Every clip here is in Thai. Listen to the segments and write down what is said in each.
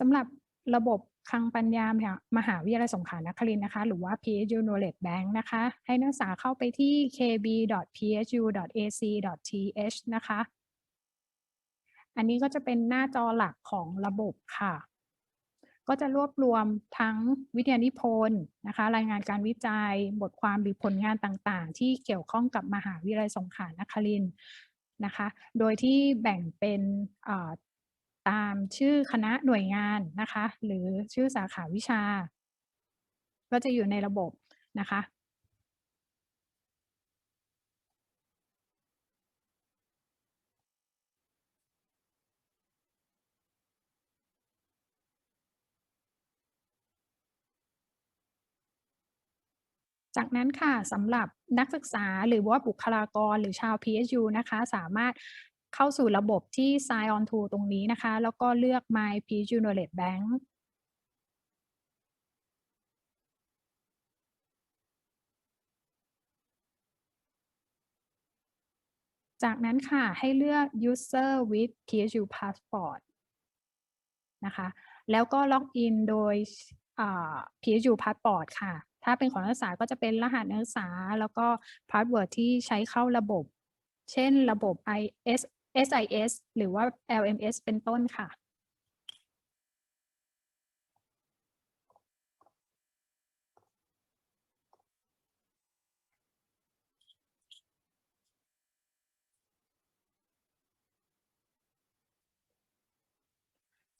สำหรับระบบคลังปัญญามหามหาวิทยาลัยสงขลานครินทร์นะคะ หรือว่า PSU Knowledge Bank นะคะ ให้นักศึกษาเข้าไปที่ kb.psu.ac.th นะคะ อันนี้ก็จะเป็นหน้าจอหลักของระบบค่ะ ก็จะรวบรวมทั้งวิทยานิพนธ์นะคะ รายงานการวิจัย บทความหรือผลงานต่างๆ ที่เกี่ยวข้องกับมหาวิทยาลัยสงขลานครินทร์นะคะ โดยที่แบ่งเป็น ตามชื่อคณะหน่วยงานนะคะ หรือชื่อสาขาวิชา ก็จะอยู่ในระบบนะคะจากนั้นค่ะสำหรับนักศึกษาหรือว่าบุคลากรหรือชาว PSU นะคะ สามารถ เข้าสู่ระบบที่ Sign on to ตรงนี้นะคะ แล้วก็เลือก My PSU Knowledge Bank จากนั้นค่ะให้เลือก User with PSU Passport นะคะแล้วก็ล็อกอินโดย PSU Passport ค่ะ ถ้าเป็นของนักศึกษาก็จะเป็นรหัสนักศึกษา แล้วก็พาสเวิร์ดที่ใช้เข้าระบบ เช่นระบบ IS SIS หรือว่า LMS เป็นต้นค่ะ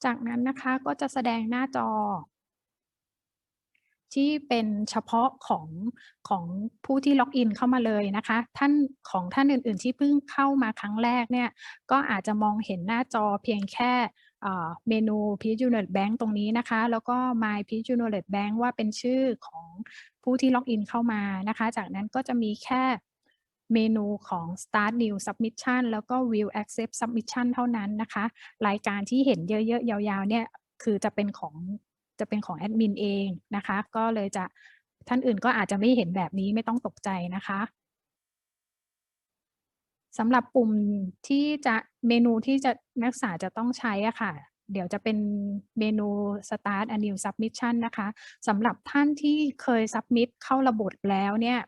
จากนั้นนะคะก็จะแสดงหน้าจอ ที่เป็นเฉพาะของของผู้ที่ล็อกอินเข้ามาเลยนะคะ ท่านของท่านอื่นๆ ที่เพิ่งเข้ามาครั้งแรกเนี่ยก็อาจจะมองเห็นหน้าจอเพียงแค่เมนู PSU Knowledge Bank ตรงนี้นะคะ แล้วก็ My PSU Knowledge Bank ว่าเป็นชื่อของผู้ที่ล็อกอินเข้ามานะคะ จากนั้นก็จะมีแค่เมนูของ Start New Submission แล้วก็ View Accept Submission เท่านั้นนะคะ รายการที่เห็นเยอะๆ ยาวๆ เนี่ย คือจะเป็นของ จะเป็นของแอดมินเองนะคะ ก็เลยจะท่านอื่นก็อาจจะไม่เห็นแบบนี้ไม่ต้องตกใจนะคะสำหรับปุ่มที่จะเมนูที่จะนักศึกษาจะต้องใช้อะค่ะ เดี๋ยวจะเป็นเมนู Start a new submission นะคะสำหรับท่านที่เคย submit เข้าระบบแล้วเนี่ย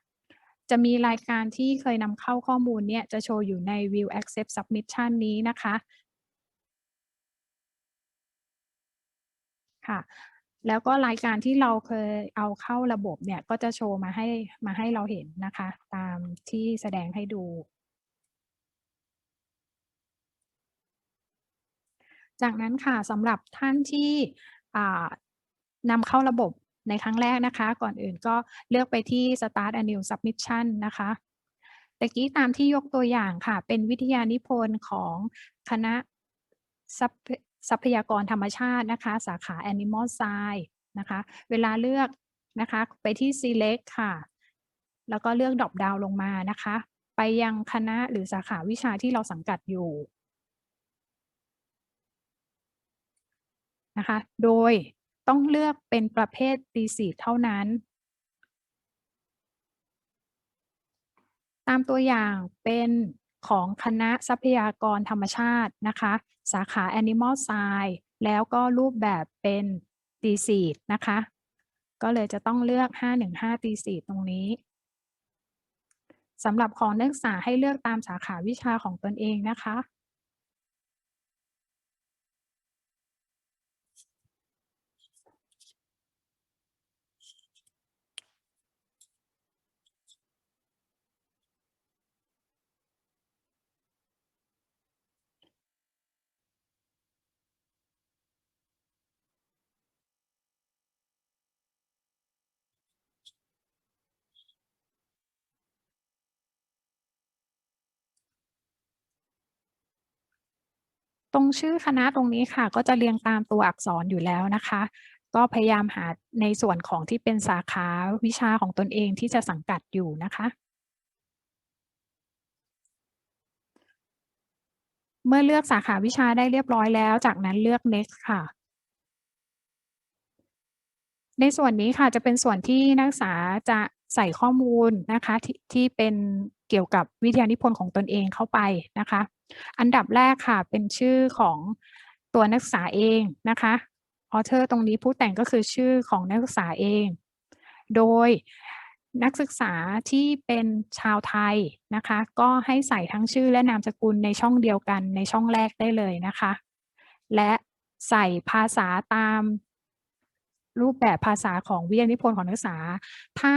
จะมีรายการที่เคยนำเข้าข้อมูลเนี่ยจะโชว์อยู่ใน View Accept Submission นี้นะคะค่ะ แล้วก็รายการที่เราเคยเอาเข้าระบบเนี่ยก็จะโชว์มาให้มาให้เราเห็นนะคะ ตามที่แสดงให้ดู จากนั้นค่ะสำหรับท่านที่นำเข้าระบบในครั้งแรกนะคะ ก่อนอื่นก็เลือกไปที่ Start a new submission นะคะตะกี้ตามที่ยกตัวอย่างค่ะ เป็นวิทยานิพนธ์ของคณะ ทรัพยากรธรรมชาตินะคะ สาขา Animal Science นะคะ เวลาเลือกนะคะ ไปที่ Select ค่ะ แล้วก็เลือก Drop down ลงมานะคะ ไปยังคณะหรือสาขาวิชาที่เราสังกัดอยู่นะคะ โดยต้องเลือกเป็นประเภท Thesis เท่านั้น ตามตัวอย่างเป็น ของคณะทรัพยากรธรรมชาตินะคะ สาขา Animal Science แล้วก็รูปแบบเป็น Thesis นะคะ ก็เลยจะต้องเลือก 515 Thesis ตรงนี้สำหรับของนักศึกษาให้เลือกตามสาขาวิชาของตนเองนะคะ ตรงชื่อคณะตรงนี้ค่ะ ก็จะเรียงตามตัวอักษรอยู่แล้วนะคะ ก็พยายามหาในส่วนของที่เป็นสาขาวิชาของตนเองที่จะสังกัดอยู่นะคะเมื่อเลือกสาขาวิชาได้เรียบร้อยแล้ว จากนั้นเลือก next ค่ะ ในส่วนนี้ค่ะจะเป็นส่วนที่นักศึกษาจะ ใส่ข้อมูลนะคะที่ที่เป็นเกี่ยวกับวิทยานิพนธ์ของตนเองเข้าไปนะคะ อันดับแรกค่ะเป็นชื่อของตัวนักศึกษาเองนะคะ author ตรงนี้ผู้แต่งก็คือชื่อของนักศึกษาเอง โดยนักศึกษาที่เป็นชาวไทยนะคะ ก็ให้ใส่ทั้งชื่อและนามสกุลในช่องเดียวกันในช่องแรกได้เลยนะคะ และใส่ภาษาตาม รูปแบบภาษาของวิทยานิพนธ์ของนักศึกษา ถ้า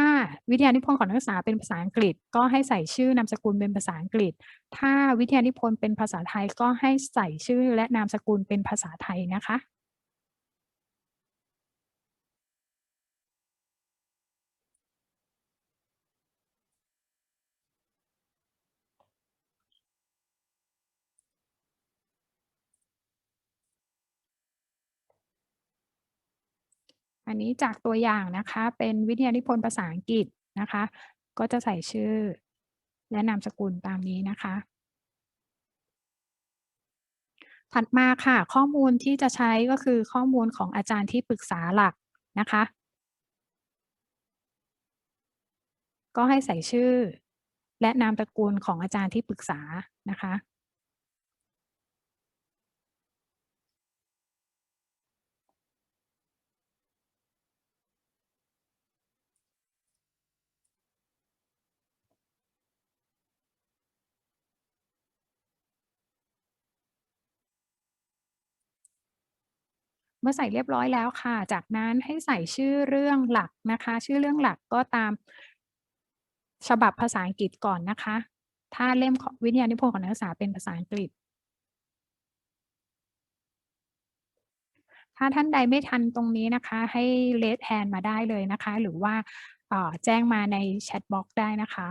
วิทยานิพนธ์ของนักศึกษาเป็นภาษาอังกฤษ ก็ให้ใส่ชื่อนามสกุลเป็นภาษาอังกฤษ ถ้าวิทยานิพนธ์เป็นภาษาไทยก็ให้ใส่ชื่อและนามสกุลเป็นภาษาไทยนะคะ อันนี้จากตัวอย่างนะคะเป็นวิทยานิพนธ์ภาษาอังกฤษนะคะ ก็จะใส่ชื่อ และนามสกุลตามนี้นะคะ ถัดมาค่ะ ข้อมูลที่จะใช้ก็คือข้อมูลของอาจารย์ที่ปรึกษาหลักนะคะ ก็ให้ใส่ชื่อ และนามสกุลของอาจารย์ที่ปรึกษานะคะ มื่อใส่เรียบร้อยแล้วค่ะ จากนั้นให้ใส่ชื่อเรื่องหลักนะคะ ชื่อเรื่องหลักก็ตาม ฉบับภาษาอังกฤษก่อนนะคะ ถ้าเล่มของวิทยานิพนธ์ของนักศึกษาเป็นภาษาอังกฤษ ถ้าท่านใดไม่ทันตรงนี้นะคะ ให้ raise hand มาได้เลยนะคะ หรือว่าแจ้งมาในแชตบ็อกได้นะคะ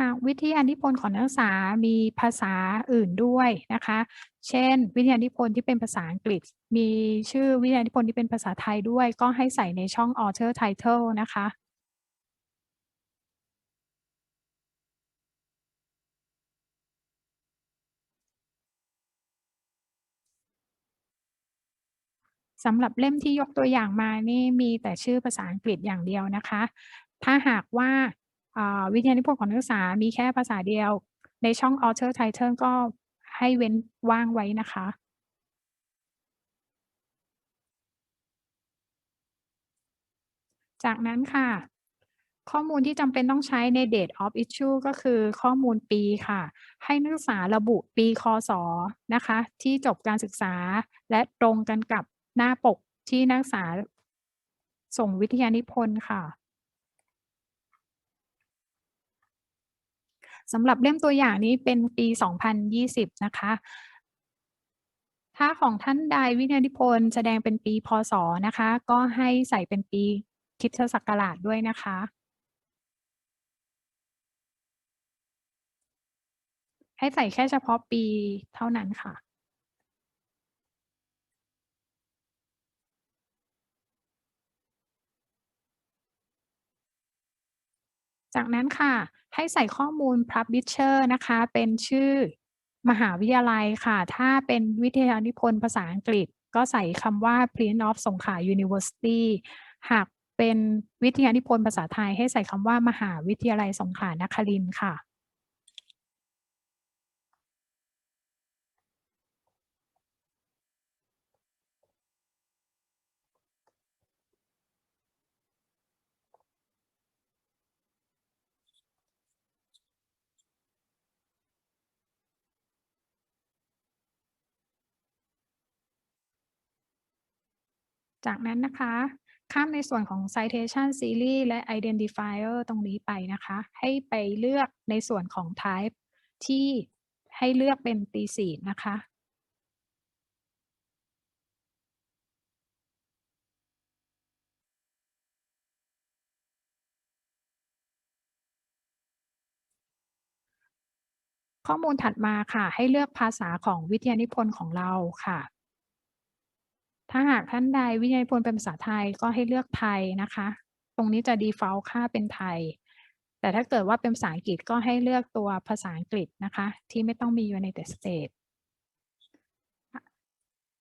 หากวิทยานิพนธ์ของนักศึกษามีภาษาอื่นด้วยนะคะ เช่น วิทยานิพนธ์ที่เป็นภาษาอังกฤษ มีชื่อวิทยานิพนธ์ที่เป็นภาษาไทยด้วย ก็ให้ใส่ในช่อง author title นะคะสำหรับเล่มที่ยกตัวอย่างมานี่มีแต่ชื่อภาษาอังกฤษอย่างเดียวนะคะ ถ้าหากว่าอ่า วิทยานิพนธ์ของนักศึกษา มีแค่ภาษาเดียว ในช่อง author title ก็ให้เว้นว่างไว้นะคะ จากนั้นค่ะ ข้อมูลที่จำเป็นต้องใช้ใน date of issue ก็คือข้อมูลปีค่ะ ให้นักศึกษาระบุปีคศ.นะคะ ที่จบการศึกษาและตรงกันกับหน้าปกที่นักศึกษาส่งวิทยานิพนธ์ค่ะ สำหรับเล่มตัวอย่างนี้เป็นปี 2020 นะคะ ถ้าของท่านใดวิทยานิพนธ์แสดงเป็นปีพศ.นะคะ ก็ให้ใส่เป็นปีคริสตศักราชด้วยนะคะ ให้ใส่แค่เฉพาะปีเท่านั้นค่ะจากนั้นค่ะ ให้ใส่ข้อมูล Publisher นะคะ เป็นชื่อมหาวิทยาลัยค่ะ ถ้าเป็นวิทยานิพนธ์ภาษาอังกฤษ ก็ใส่คำว่า Prince of สงขลา University หากเป็นวิทยานิพนธ์ภาษาไทยให้ใส่คำว่ามหาวิทยาลัยสงขลานครินทร์ค่ะ จากนั้นนะคะ ข้ามในส่วนของ Citation Series และ Identifier ตรงนี้ไปนะคะ ให้ไปเลือกในส่วนของ Type ที่ให้เลือกเป็น Thesis นะคะ ข้อมูลถัดมาค่ะ ให้เลือกภาษาของวิทยานิพนธ์ของเราค่ะ ถ้าหากท่านใดวิทยานิพนเป็นภาษาไทยก็ให้เลือกไทยนะคะ ตรงนี้จะ default ค่าเป็นไทย แต่ถ้าเกิดว่าเป็นภาษาอังกฤษก็ให้เลือกตัวภาษาอังกฤษนะคะ ที่ไม่ต้องมี United States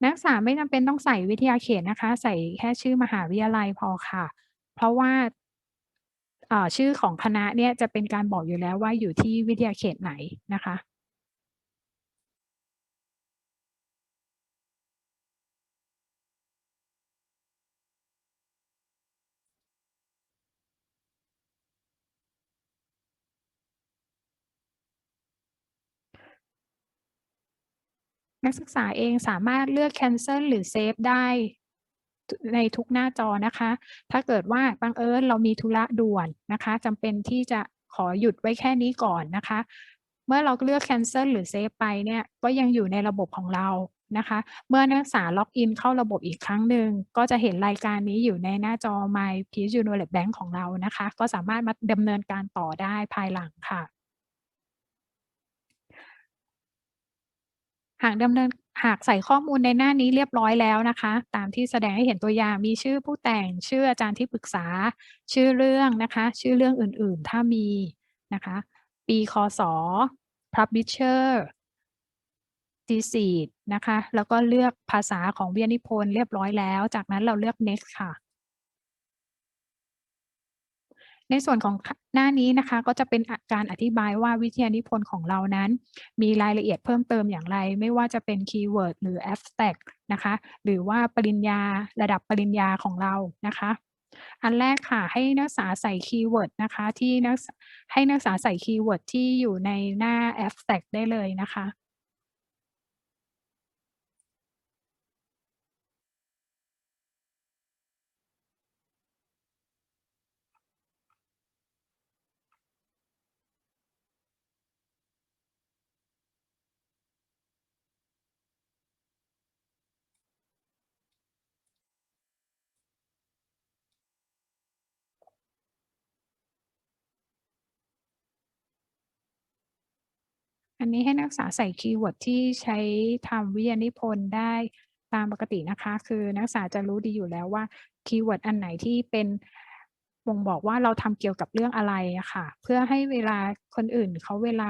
นักศึกษาไม่จำเป็นต้องใส่วิทยาเขตนะคะ ใส่แค่ชื่อมหาวิทยาลัยพอค่ะ เพราะว่าชื่อของคณะเนี่ยจะเป็นการบอกอยู่แล้วว่าอยู่ที่วิทยาเขตไหนนะคะ นักศึกษาเองสามารถเลือกแคนเซิลหรือเซฟได้ในทุกหน้าจอนะคะ ถ้าเกิดว่าบังเอิญเรามีธุระด่วนนะคะจำเป็นที่จะขอหยุดไว้แค่นี้ก่อนนะคะ เมื่อเราเลือกแคนเซิลหรือเซฟไปเนี่ยก็ยังอยู่ในระบบของเรานะคะ เมื่อนักศึกษาล็อกอินเข้าระบบอีกครั้งหนึ่ง ก็จะเห็นรายการนี้อยู่ในหน้าจอ My Peace u n i v e r Bank ของเรานะคะ ก็สามารถมาดำเนินการต่อได้ภายหลังค่ะ หากดำเนินหากใส่ข้อมูลในหน้านี้เรียบร้อยแล้วนะคะ ตามที่แสดงให้เห็นตัวอย่างมีชื่อผู้แต่งชื่ออาจารย์ที่ปรึกษา ชื่อเรื่องนะคะ ชื่อเรื่องอื่นๆ ถ้ามีนะคะ ปีค.ศ. Publisher Thesis นะคะ แล้วก็เลือกภาษาของเวิทยนิพนธ์เรียบร้อยแล้ว จากนั้นเราเลือก Next ค่ะ ในส่วนของหน้านี้นะคะก็จะเป็นการอธิบายว่าวิทยานิพนธ์ของเรานั้น มีรายละเอียดเพิ่มเติมอย่างไร ไม่ว่าจะเป็นคีย์เวิร์ดหรือ Abstract นะคะหรือว่าปริญญาระดับปริญญาของเรานะคะอันแรกค่ะให้นักศึกษาใส่คีย์เวิร์ดนะคะที่นักให้นักศึกษาใส่คีย์เวิร์ดที่อยู่ในหน้า Abstract ได้เลยนะคะ อันนี้ให้นักศึกษาใส่คีย์เวิร์ดที่ใช้ทำวิทยานิพนธ์ได้ตามปกตินะคะ คือนักศึกษาจะรู้ดีอยู่แล้วว่าคีย์เวิร์ดอันไหนที่เป็นบ่งบอกว่าเราทำเกี่ยวกับเรื่องอะไรอะค่ะ เพื่อให้เวลาคนอื่นเขาเวลา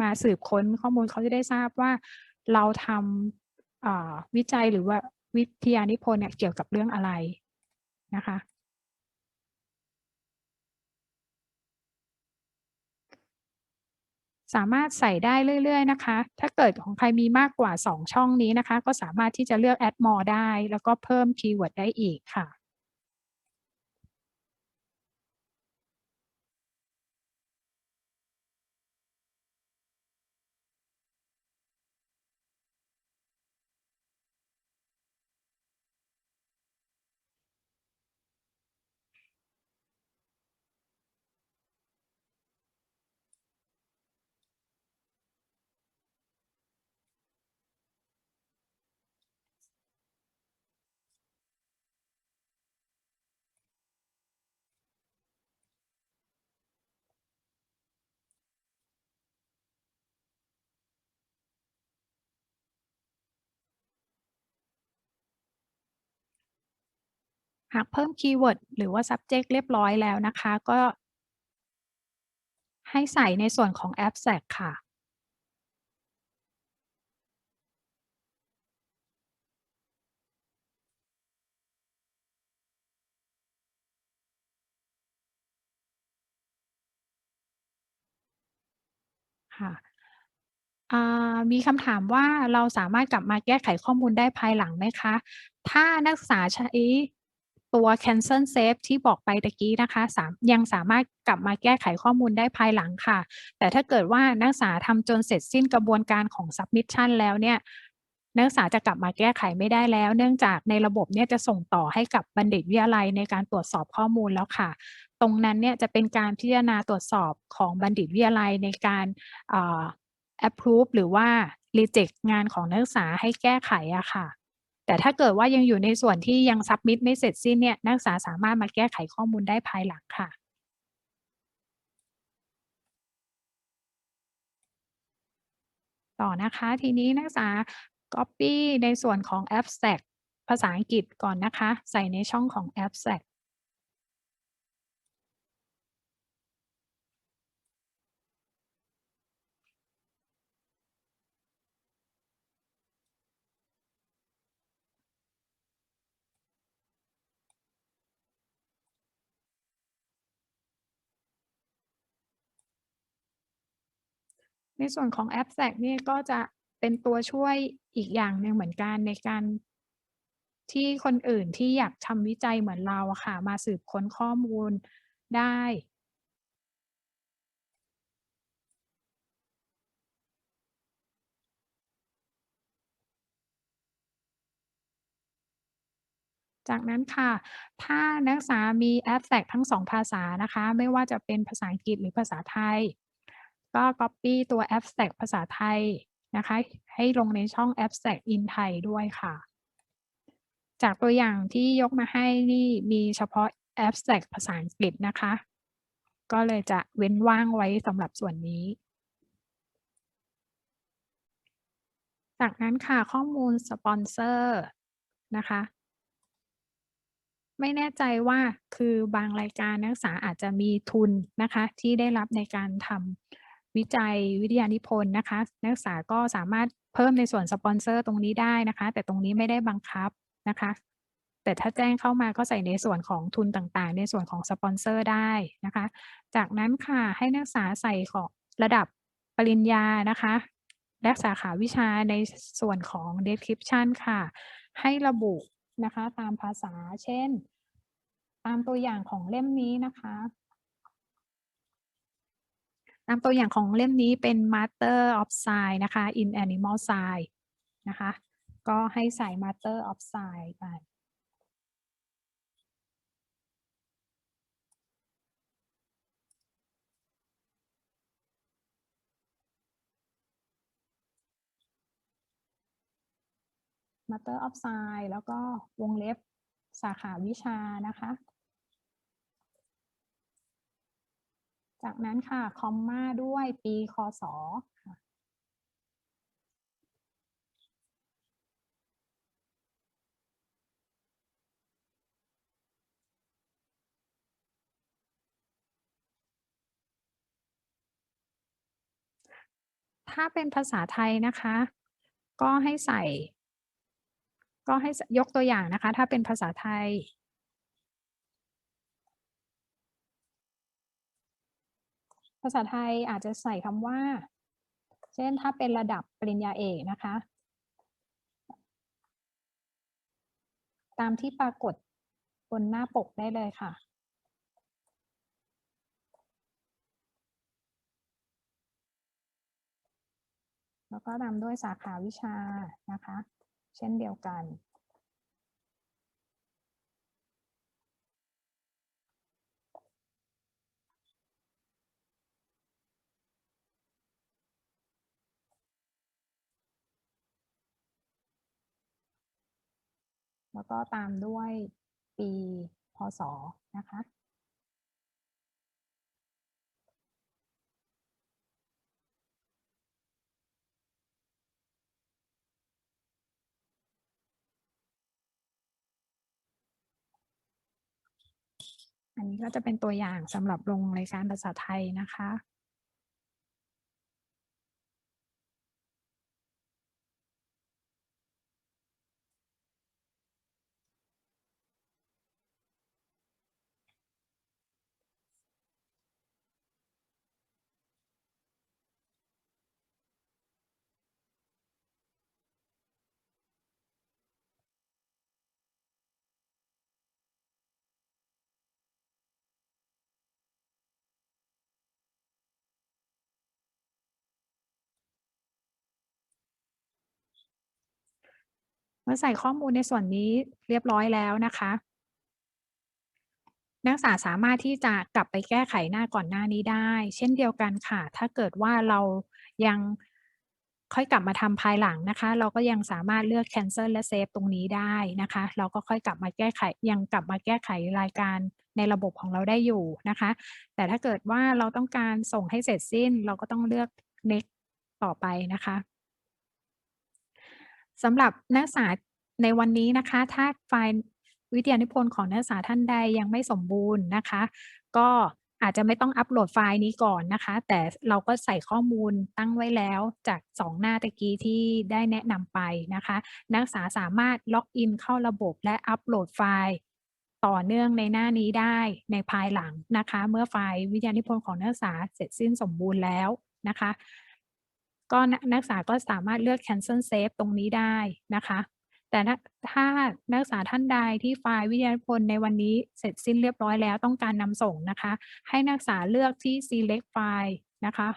มาสืบค้นข้อมูลเขาจะได้ทราบว่าเราทำวิจัยหรือว่าวิทยานิพนธ์เนี่ยเกี่ยวกับเรื่องอะไรนะคะ สามารถใส่ได้เรื่อยๆนะคะ ถ้าเกิดของใครมีมากกว่า 2 ช่องนี้นะคะ ก็สามารถที่จะเลือก Add More ได้ แล้วก็เพิ่มคีย์เวิร์ดได้อีกค่ะ หากเพิ่มคีย์เวิร์ดหรือว่าซับเจกต์เรียบร้อยแล้วนะคะ ก็ ให้ใส่ในส่วนของ Abstract ค่ะ ค่ะมีคำถามว่าเราสามารถกลับมาแก้ไขข้อมูลได้ภายหลังไหมคะ ถ้านักศึกษาใช้ ตัว Cancel Save ที่บอกไปตะกี้นะคะสามยังสามารถกลับมาแก้ไขข้อมูลได้ภายหลังค่ะ แต่ถ้าเกิดว่านักศึกษาทำจนเสร็จสิ้นกระบวนการของ Submission แล้วเนี่ยนักศึกษาจะกลับมาแก้ไขไม่ได้แล้ว เนื่องจากในระบบเนี่ยจะส่งต่อให้กับบัณฑิตวิทยาลัยในการตรวจสอบข้อมูลแล้วค่ะ ตรงนั้นเนี่ยจะเป็นการพิจารณาตรวจสอบของบัณฑิตวิทยาลัยในการ Approve หรือว่ารีเจกต์งานของนักศึกษาให้แก้ไขอะค่ะ แต่ถ้าเกิดว่ายังอยู่ในส่วนที่ยังซับมิดไม่เสร็จสิ้นเนี่ยนักศึกษาสามารถมาแก้ไขข้อมูลได้ภายหลังค่ะต่อนะคะทีนี้นักศึกษาก๊อบปี้ในส่วนของ Abstract ภาษาอังกฤษก่อนนะคะ ใส่ในช่องของ abstract ในส่วนของ abstract นี่ก็จะเป็นตัวช่วยอีกอย่างหนึ่งเหมือนกันในการ ที่คนอื่นที่อยากทำวิจัยเหมือนเราค่ะ มาสืบค้นข้อมูลได้ จากนั้นค่ะ ถ้านักศึกษามี abstract ทั้ง2ภาษานะคะ ไม่ว่าจะเป็นภาษาอังกฤษหรือภาษาไทย ก็ก๊อบปี้ตัว abstract ภาษาไทยนะคะ ให้ลงในช่อง abstract in Thai ด้วยค่ะ จากตัวอย่างที่ยกมาให้นี่มีเฉพาะ abstract ภาษาอังกฤษนะคะ ก็เลยจะเว้นว่างไว้สำหรับส่วนนี้ จากนั้นค่ะข้อมูลสปอนเซอร์นะคะไม่แน่ใจว่าคือบางรายการนักศึกษาอาจจะมีทุนนะคะ ที่ได้รับในการทำ วิจัยวิทยานิพนธ์นะคะ นักศึกษาก็สามารถเพิ่มในส่วนสปอนเซอร์ตรงนี้ได้นะคะ แต่ตรงนี้ไม่ได้บังคับนะคะ แต่ถ้าแจ้งเข้ามาก็ใส่ในส่วนของทุนต่างๆ ในส่วนของสปอนเซอร์ได้นะคะ จากนั้นค่ะให้นักศึกษาใส่ของระดับปริญญานะคะและสาขาวิชาในส่วนของ description ค่ะ ให้ระบุนะคะตามภาษาเช่น ตามตัวอย่างของเล่มนี้นะคะ นำตัวอย่างของเล่มนี้เป็น matter of Science นะคะ in Animal Science นะคะ ก็ให้ใส่ matter of Science ไปมาเตอร์ออฟไซ e แล้วก็วงเล็บสาขาวิชานะคะ จากนั้นค่ะ คอมมาด้วยปีคศถ้าเป็นภาษาไทยนะคะ ก็ให้ใส่ ก็ให้ยกตัวอย่างนะคะ ถ้าเป็นภาษาไทย ภาษาไทยอาจจะใส่คำว่า เช่นถ้าเป็นระดับปริญญาเอกนะคะ ตามที่ปรากฏบนหน้าปกได้เลยค่ะแล้วก็ตามด้วยสาขาวิชานะคะ เช่นเดียวกัน แล้วก็ตามด้วยปีพศนะคะ อันนี้ก็จะเป็นตัวอย่างสำหรับลงรายการภาษาไทยนะคะ มื่อใส่ข้อมูลในส่วนนี้เรียบร้อยแล้วนะคะ นักศึกษาสามารถที่จะกลับไปแก้ไขหน้าก่อนหน้านี้ได้ เช่นเดียวกันค่ะ ถ้าเกิดว่าเรายังค่อยกลับมาทำภายหลังนะคะ เราก็ยังสามารถเลือก cancel และ save ตรงนี้ได้นะคะ เราก็ค่อยกลับมาแก้ไข ยังกลับมาแก้ไขรายการในระบบของเราได้อยู่นะคะ แต่ถ้าเกิดว่าเราต้องการส่งให้เสร็จสิ้น เราก็ต้องเลือก next ต่อไปนะคะ สำหรับนักศึกษาในวันนี้นะคะ ถ้าไฟล์วิทยานิพนธ์ของนักศึกษาท่านใดยังไม่สมบูรณ์นะคะ ก็อาจจะไม่ต้องอัปโหลดไฟล์นี้ก่อนนะคะ แต่เราก็ใส่ข้อมูลตั้งไว้แล้วจาก 2 หน้าตะกี้ที่ได้แนะนำไปนะคะ นักศึกษาสามารถล็อกอินเข้าระบบและอัปโหลดไฟล์ต่อเนื่องในหน้านี้ได้ในภายหลังนะคะ เมื่อไฟล์วิทยานิพนธ์ของนักศึกษาเสร็จสิ้นสมบูรณ์แล้วนะคะ ก็นักศึกษาก็สามารถเลือก cancel save ตรงนี้ได้นะคะ แต่ถ้านักศึกษาท่านใดที่ไฟล์วิทยานิพนธ์ในวันนี้เสร็จสิ้นเรียบร้อยแล้วต้องการนำส่งนะคะ ให้นักศึกษาเลือกที่ select file นะคะ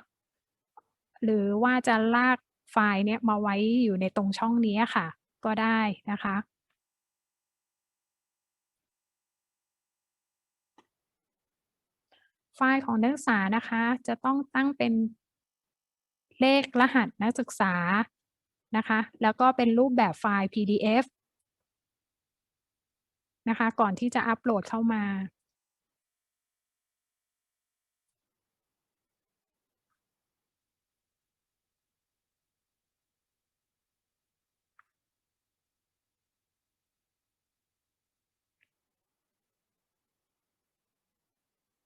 หรือว่าจะลากไฟล์เนี้ยมาไว้อยู่ในตรงช่องนี้ค่ะ ก็ได้นะคะไฟล์ของนักศึกษานะคะ จะต้องตั้งเป็น เลขรหัสนักศึกษานะคะ แล้วก็เป็นรูปแบบไฟล์ PDF นะคะ ก่อนที่จะอัปโหลดเข้ามา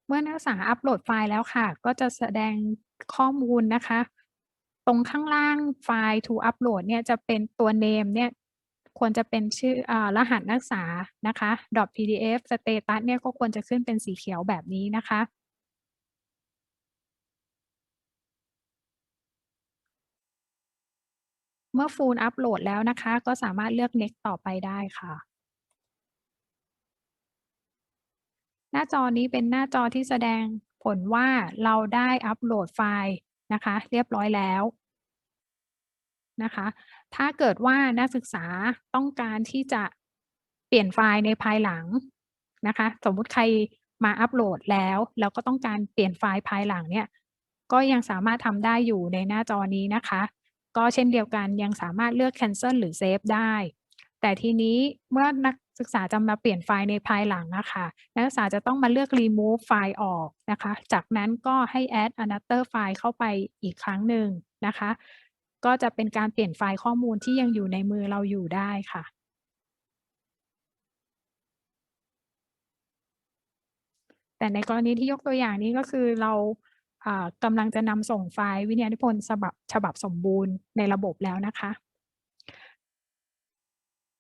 เมื่อนักศึกษาอัปโหลดไฟล์แล้วค่ะ ก็จะแสดงข้อมูลนะคะ ตรงข้างล่างไฟล์ to upload เนี่ยจะเป็นตัว name เนี่ยควรจะเป็นชื่ออรหัสนักศึกษานะคะ .pdf status เนี่ยก็ควรจะขึ้นเป็นสีเขียวแบบนี้นะคะ เมื่อ full upload แล้วนะคะ ก็สามารถเลือก next ต่อไปได้ค่ะ หน้าจอนี้เป็นหน้าจอที่แสดงผลว่าเราได้อัปโหลดไฟล์ นะคะ เรียบร้อยแล้วนะคะ ถ้าเกิดว่านักศึกษาต้องการที่จะเปลี่ยนไฟล์ในภายหลังนะคะ สมมุติใครมาอัปโหลดแล้ว แล้วก็ต้องการเปลี่ยนไฟล์ภายหลังเนี่ย ก็ยังสามารถทำได้อยู่ในหน้าจอนี้นะคะ ก็เช่นเดียวกันยังสามารถเลือก cancel หรือ save ได้ แต่ทีนี้เมื่อนักศึกษาจะมาเปลี่ยนไฟล์ในภายหลังอะค่ะนักศึกษาจะต้องมาเลือก remove ไฟล์ออกนะคะ จากนั้นก็ให้ add another ไฟล์เข้าไปอีกครั้งหนึ่งนะคะ ก็จะเป็นการเปลี่ยนไฟล์ข้อมูลที่ยังอยู่ในมือเราอยู่ได้ค่ะแต่ในกรณีที่ยกตัวอย่างนี้ก็คือเราอ่ากำลังจะนำส่งไฟล์วิทยานิพนธ์ฉบับฉบับสมบูรณ์ในระบบแล้วนะคะ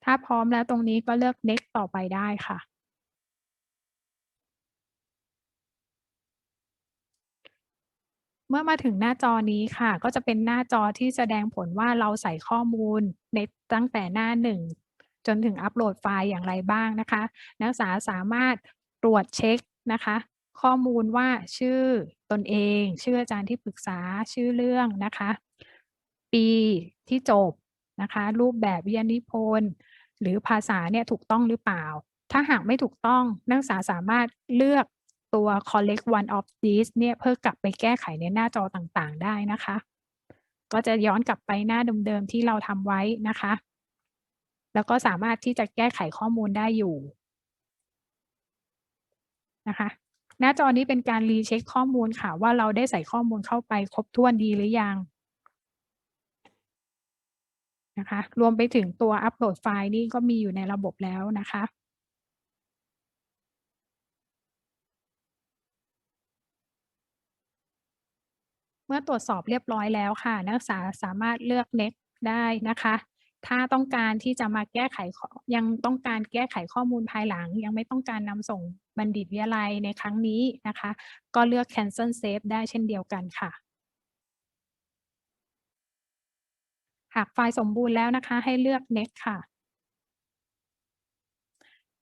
ถ้าพร้อมแล้วตรงนี้ก็เลือก next ต่อไปได้ค่ะ เมื่อมาถึงหน้าจอนี้ค่ะ ก็จะเป็นหน้าจอที่แสดงผลว่าเราใส่ข้อมูลในตั้งแต่หน้า 1 จนถึงอัปโหลดไฟล์อย่างไรบ้างนะคะ นักศึกษาสามารถตรวจเช็คนะคะข้อมูลว่าชื่อตนเอง ชื่ออาจารย์ที่ปรึกษาชื่อเรื่องนะคะ ปีที่จบนะคะ รูปแบบวิทยานิพนธ์ หรือภาษาเนี่ยถูกต้องหรือเปล่า ถ้าหากไม่ถูกต้องนักศึกษาสามารถเลือกตัว collect one of these เนี่ยเพื่อกลับไปแก้ไขในหน้าจอต่างๆ ได้นะคะ ก็จะย้อนกลับไปหน้าเดิมๆที่เราทำไว้นะคะ แล้วก็สามารถที่จะแก้ไขข้อมูลได้อยู่นะคะหน้าจอนี้เป็นการรีเช็คข้อมูลค่ะว่าเราได้ใส่ข้อมูลเข้าไปครบถ้วนดีหรือยัง นะคะ รวมไปถึงตัวอัปโหลดไฟล์นี่ก็มีอยู่ในระบบแล้วนะคะเมื่อตรวจสอบเรียบร้อยแล้วค่ะ นักศึกษาสามารถเลือก next ได้นะคะ ถ้าต้องการที่จะมาแก้ไขยังต้องการแก้ไขข้อมูลภายหลัง ยังไม่ต้องการนำส่งบัณฑิตวิทยาลัยในครั้งนี้นะคะ ก็เลือก cancel save ได้เช่นเดียวกันค่ะ หากไฟล์สมบูรณ์แล้วนะคะ ให้เลือก next ค่ะ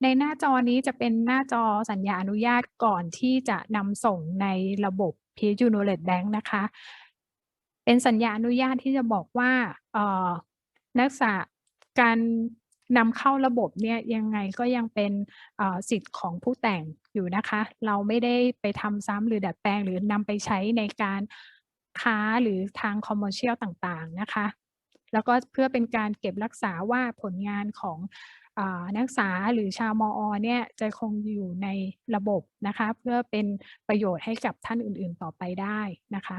ในหน้าจอนี้จะเป็นหน้าจอสัญญาอนุญาตก่อนที่จะนำส่งในระบบ PSU Knowledge Bank นะคะ เป็นสัญญาอนุญาตที่จะบอกว่าเอ่อนักศึกษาการนำเข้าระบบเนี่ยยังไงก็ยังเป็นสิทธิ์ของผู้แต่งอยู่นะคะ เราไม่ได้ไปทำซ้ำหรือดัดแปลงหรือนำไปใช้ในการค้าหรือทางคอมเมอร์เชียลต่างๆนะคะ แล้วก็เพื่อเป็นการเก็บรักษาว่าผลงานของอนักศึกษาหรือชาวมอเนี่ยจะคงอยู่ในระบบนะคะเพื่อเป็นประโยชน์ให้กับท่านอื่นๆต่อไปได้นะคะ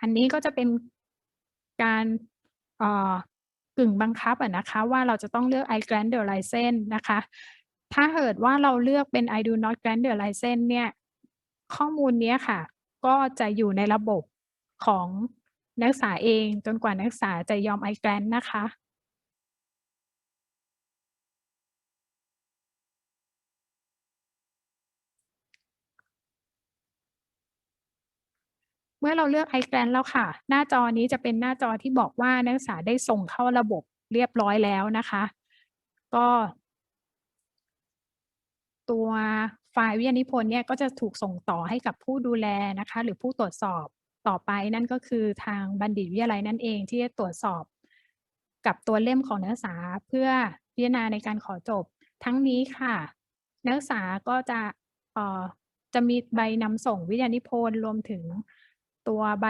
อันนี้ก็จะเป็นการกึ่งบังคับอะนะคะว่าเราจะต้องเลือก I grant the license นะคะ ถ้าเกิดว่าเราเลือกเป็น I do not grant the license เนี่ยข้อมูลเนี้ยค่ะ ก็จะอยู่ในระบบของ นักศึกษาเองจนกว่านักศึกษาจะยอม I grant นะคะ เมื่อเราเลือก I grant แล้วค่ะ หน้าจอนี้จะเป็นหน้าจอที่บอกว่านักศึกษาได้ส่งเข้าระบบเรียบร้อยแล้วนะคะ ก็ตัวไฟล์วิทยานิพนธ์เนี่ยก็จะถูกส่งต่อให้กับผู้ดูแลนะคะ หรือผู้ตรวจสอบ ต่อไปนั่นก็คือทางบัณฑิตวิทยาลัยนั่นเองที่จะตรวจสอบกับตัวเล่มของนักศึกษาเพื่อพิจารณาในการขอจบ ทั้งนี้ค่ะ นักศึกษาก็จะจะมีใบนำส่งวิทยานิพนธ์รวมถึงตัวใบ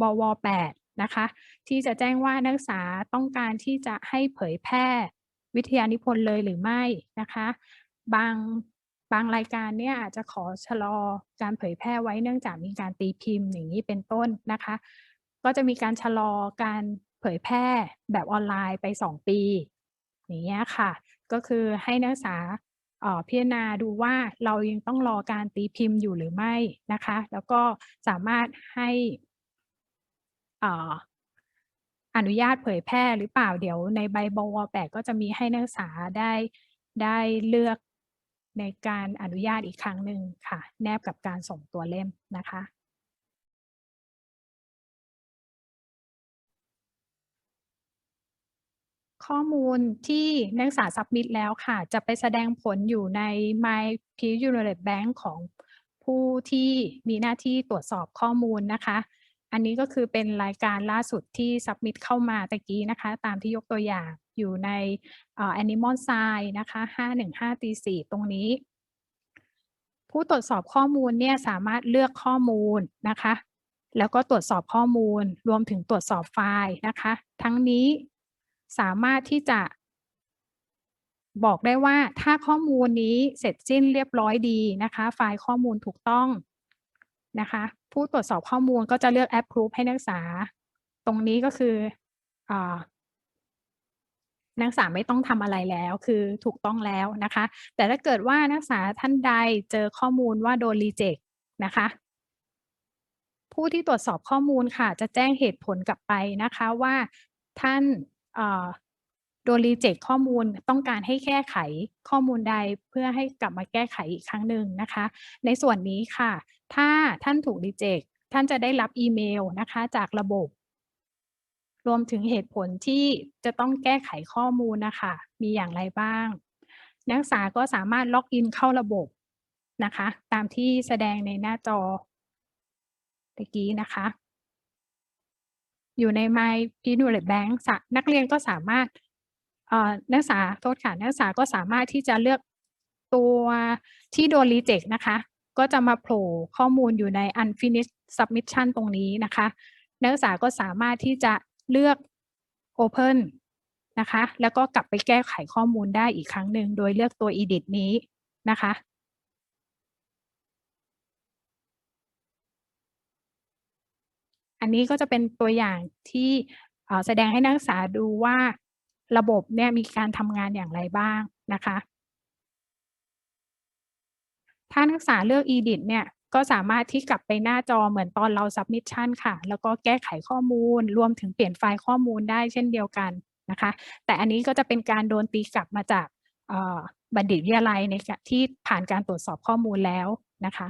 บว8นะคะ ที่จะแจ้งว่านักศึกษาต้องการที่จะให้เผยแพร่วิทยานิพนธ์เลยหรือไม่นะคะ บาง บางรายการเนี่ยอาจจะขอชะลอการเผยแพร่ไว้เนื่องจากมีการตีพิมพ์อย่างนี้เป็นต้นนะคะ ก็จะมีการชะลอการเผยแพร่แบบออนไลน์ไป 2 ปีอย่างเงี้ยค่ะ ก็คือให้นักศึกษาพิจารณาดูว่าเรายังต้องรอการตีพิมพ์อยู่หรือไม่นะคะ แล้วก็สามารถให้ออนุญาตเผยแพร่หรือเปล่าเดี๋ยวในใบบว8ก็จะมีให้นักศึกษาได้ได้เลือก ในการอนุญาตอีกครั้งหนึ่งค่ะ แนบกับการส่งตัวเล่มนะคะ ข้อมูลที่นักศึกษา submit แล้วค่ะ จะไปแสดงผลอยู่ใน My p e u n i t Bank ของผู้ที่มีหน้าที่ตรวจสอบข้อมูลนะคะ อันนี้ก็คือเป็นรายการล่าสุดที่ submit เข้ามาตะกี้นะคะ ตามที่ยกตัวอย่าง อยู่ใน Animal Sign นะคะ 515ตี4ตรงนี้ ผู้ตรวจสอบข้อมูลเนี่ยสามารถเลือกข้อมูลนะคะ แล้วก็ตรวจสอบข้อมูลรวมถึงตรวจสอบไฟล์นะคะ ทั้งนี้สามารถที่จะบอกได้ว่าถ้าข้อมูลนี้เสร็จสิ้นเรียบร้อยดีนะคะ ไฟล์ข้อมูลถูกต้องนะคะ ผู้ตรวจสอบข้อมูลก็จะเลือก approve ให้นักศึกษา ตรงนี้ก็คืออ นักศึกษาไม่ต้องทำอะไรแล้วคือถูกต้องแล้วนะคะ แต่ถ้าเกิดว่านักศึกษาท่านใดเจอข้อมูลว่าโดน reject นะคะ ผู้ที่ตรวจสอบข้อมูลค่ะ จะแจ้งเหตุผลกลับไปนะคะว่าท่านเอ่อโดน reject ข้อมูลต้องการให้แก้ไขข้อมูลใดเพื่อให้กลับมาแก้ไขอีกครั้งหนึ่งนะคะ ในส่วนนี้ค่ะ ถ้าท่านถูก reject ท่านจะได้รับอีเมลนะคะ จากระบบ รวมถึงเหตุผลที่จะต้องแก้ไขข้อมูลนะคะ มีอย่างไรบ้าง นักศึกษาก็สามารถล็อกอินเข้าระบบนะคะ ตามที่แสดงในหน้าจอตะกี้นะคะ อยู่ใน My p e u n i t Bank นักเรียนก็สามารถนักศึกษาโทษค่ะ นักศึกษาก็สามารถที่จะเลือกตัวที่โดน reject นะคะ ก็จะมาโผล่ข้อมูลอยู่ใน unfinished submission ตรงนี้นะคะ นักศึกษาก็สามารถที่จะ เลือก open นะคะ แล้วก็กลับไปแก้ไขข้อมูลได้อีกครั้งหนึ่งโดยเลือกตัว edit นี้นะคะ อันนี้ก็จะเป็นตัวอย่างที่แสดงให้นักศึกษาดูว่าระบบเนี่ยมีการทำงานอย่างไรบ้างนะคะ ถ้านักศึกษาเลือก edit เนี่ย ก็สามารถที่กลับไปหน้าจอเหมือนตอนเราสับมิชชั่นค่ะ แล้วก็แก้ไขข้อมูล รวมถึงเปลี่ยนไฟล์ข้อมูลได้เช่นเดียวกันนะคะ แต่อันนี้ก็จะเป็นการโดนตีกลับมาจากบัณฑิตวิทยาลัยในที่ผ่านการตรวจสอบข้อมูลแล้วนะคะ